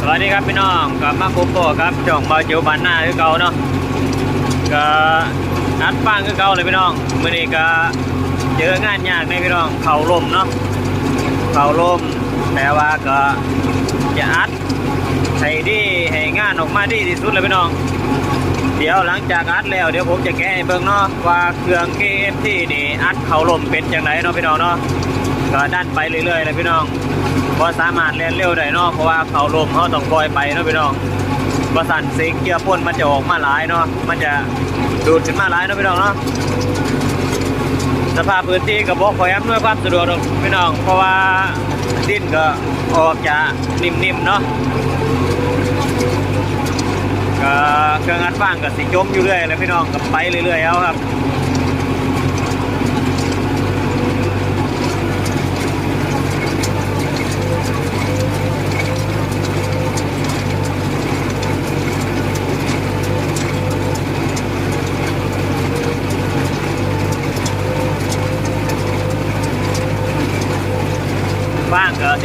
สวัสดีครับพี่น้องกับมาคุปโปครับจ่องเบาเจียวบานหน้าคือเก่าเนาะก็นัดฟังคือเก่าเลยพี่น้องมื่อนี้ก็เจองานยากในพี่น้องเข่าลมเนาะเข่าลมแต่ว่าก็จะอัดให้ดีให้งานออกมาดีที่สุดเลยพี่น้อง เดี๋ยวหลังจากอัดแล้วเดี๋ยวผมจะแก้เบิ่งเนาะว่าเครื่อง KFT นี่อัดเข่าลมเป็นจังไดเนาะพี่น้องเนาะก็ดันไปเรื่อยๆเลยพี่น้อง บ่สามารถเล่นเร็วได้เนาะเพราะว่าเขาลมเขาต้องปล่อยไปเนาะพี่น้องประสันสิงเกียร์พ่นมันจะออกมาหลายเนาะมันจะดูดขึ้นมาหลายเนาะพี่น้องเนาะสภาพพื้นที่ก็บ่ค่อยอำนวยความสะดวกหรอกพี่น้อง เพราะว่าดินก็ออกจะนิ่มๆเนาะก็เครื่องอัดฟางกับสิจมอยู่เรื่อยเลยพี่น้องกับไปเรื่อยๆเอาครับ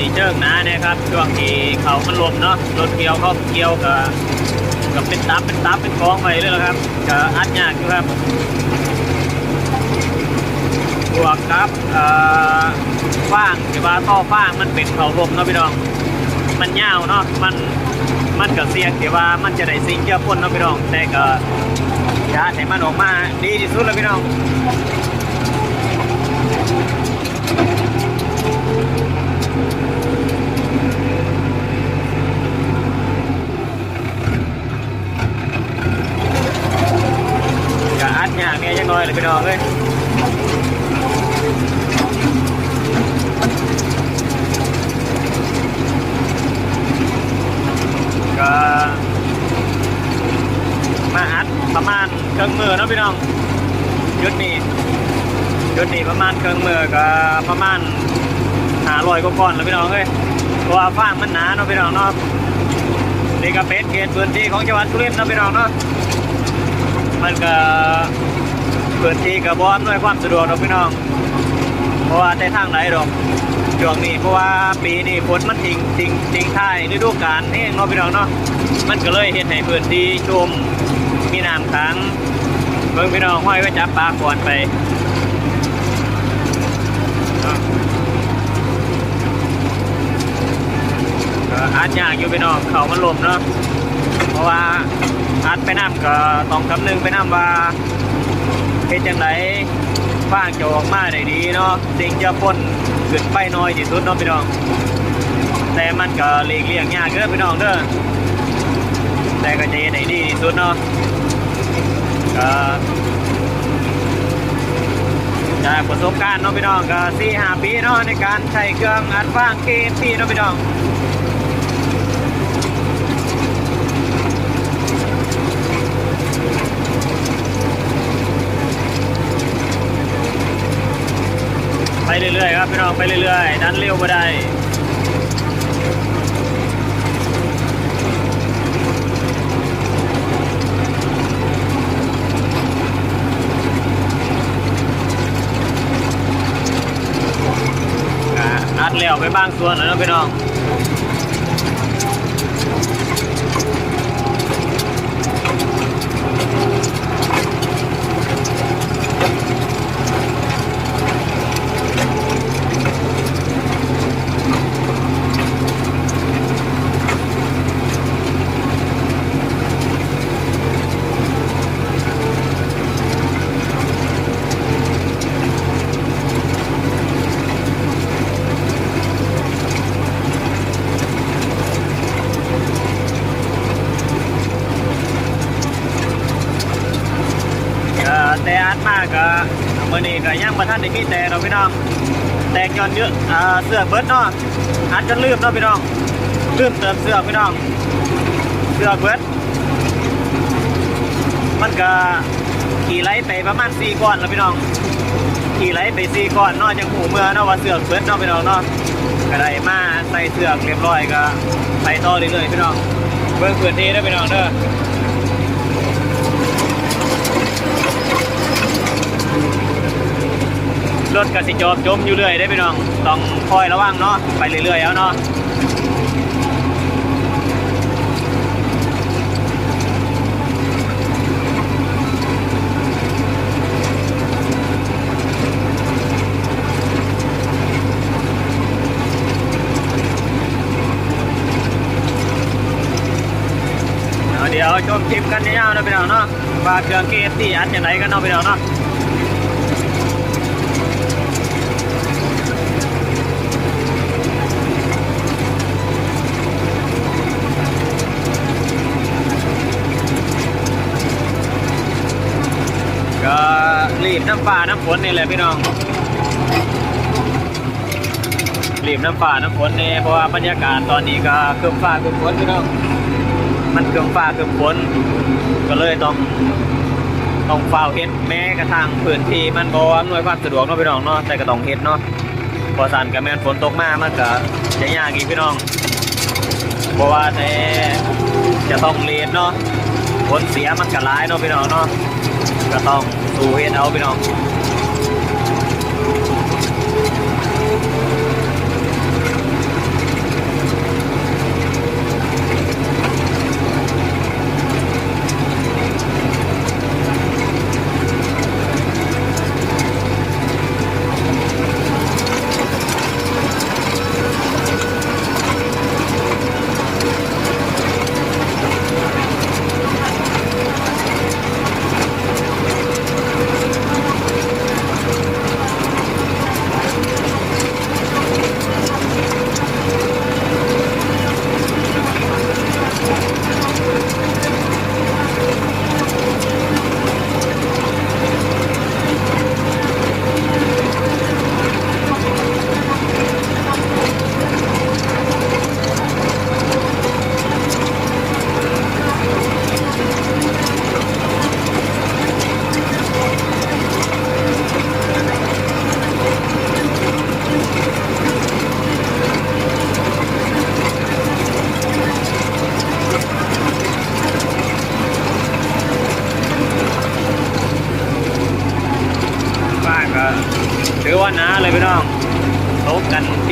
สีเชิงนะเนี่ยครับช่วงที่เขามันลมเนาะรถเกี่ยวเขาเกี่ยวกับกับเป็นตับเป็นตับเป็นกองไปเลยนะครับก็อัดยากอยู่ครับบวกครับเอ่อฟางหรือว่าท่อฟางมันเป็นเขาลมเนาะพี่น้อง มันยาวเนาะมันมันก็เสี่ยงที่ว่ามันจะได้สิ่งเจือพ่นเนาะพี่น้องแต่ก็ยาให้มันออกมาดีที่สุดแล้วพี่น้อง ก็อัดยากเนี่ยยังน้ อยเลยพี่น้องเลยก็มาอัดประมาณเครื่องมือเนาะพี่น้องยุดนี้ยุดนี้ประมาณเครื่องมือก็ประมาณหาลอยกว่าก้อนแล้วพี่น้องเอ้ยเพราะว่าฟางมันหนาเนาะพี่น้องเนาะนี่ก็เป็นเขตพื้นที่ของจังหวัดสุรินทร์เนาะพี่น้องเนาะมันก็ พื้นที่กับบอมด้วยความสะดวกดอกพี่น้อง เพราะว่าแต่ทางไหนดอกช่วงนี้เพราะว่าปีนี้ฝนมันทิ้งทิ้งทิ้งท้ายฤดูกาลเองเนาะพี่น้องเนาะมันก็เลยเห็นให้พื้นที่ชุ่มมีน้ำขังเบิ่งพี่น้องห้อยไว้จับปลาก่อนไปอาจยากอยู่พี่น้องเขามันลมเนาะเพราะว่าอัดไปน้ำก็ต้องคำนึงไปน้ำว่า เป็นจังไรฟางจะออกมาได้ดีเนาะสิ่งจะพ่นขึ้นไปน้อยที่สุดเนาะพี่น้อง แต่มันก็หลีกเลี่ยงยากเด้อพี่น้องเด้อแต่ก็จะเฮ็ดได้ดีที่สุดเนาะก็จากประสบการณ์เนาะพี่น้องก็สี่ห้าปีเนาะในการใช้เครื่องอัดฟางเคพีเนาะพี่น้อง เรื่อยๆครับพี่น้องไปเรื่อยๆดันเร็วมาได้อัดแล้วไปบางส่วนแล้วนะพี่น้องก็แต่อั ดมากก็มื่อนี้ก็ยังมาท่านได้มีแต่เราพี่น้อง แตกย้อนเยอะเสื้อเบิร์ดเนาะอัดจนลืมเนาะพี่น้องลืมเติมเสื้อพี่น้อง เสื้อเบิร์ดมันก็ขี่ไล่ไปประมาณสี่ก้อนแล้วพี่น้องขี่ไล่ไปสี่ก้อนเนาะจังหูเมื่อเนาะว่าเสือกเบิร์ดเนาะพี่น้องเนาะก็ได้มาใส่เสือกเรียบร้อยก็ไปต่อเรื่อยๆพี่น้องเบิ่งพื้นที่เด้อพี่น้องเด้อ รถกระสิจบจมอยู่เรื่อยได้พี่น้องต้องคอยระวังเนาะไปเรื่อยๆแล้วเนาะเดี๋ยวชมคลิปกันยาวๆนะพี่น้องเนาะว่าเครื่องเกสที่อัดอย่างไรกันเนาะพี่น้องเนาะ รีบน้ำฟ้าน้ำฝนนี่แหละพี่น้องรีบน้ำฟ้าน้ำฝนเนี่เพราะว่าบรรยากาศตอนนี้ก็เครืองฟ้าเครืองฝนพี่น้องมันเครืองฟ้าเครืองฝนก็เลยต้องต้องเฝ้าเฮ็ดแม้กระทั่งพื้นที่มันบ่อำนวยความสะดวกเนาะพี่น้องเนาะแต่ก็ต้องเฮ็ดเนาะเพอสันกับแม่นฝนตกมากมันก็จะยากอีกพี่น้องเพราะว่าแต่จะต้องเรียนเนาะผลเสียมันก็หลายเนาะพี่น้องเนาะก็ต้อง ดูเอาพี่น้องบ้านก็ถือว่าหนลยพี่น้อง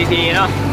ตกกันทีๆเนาะ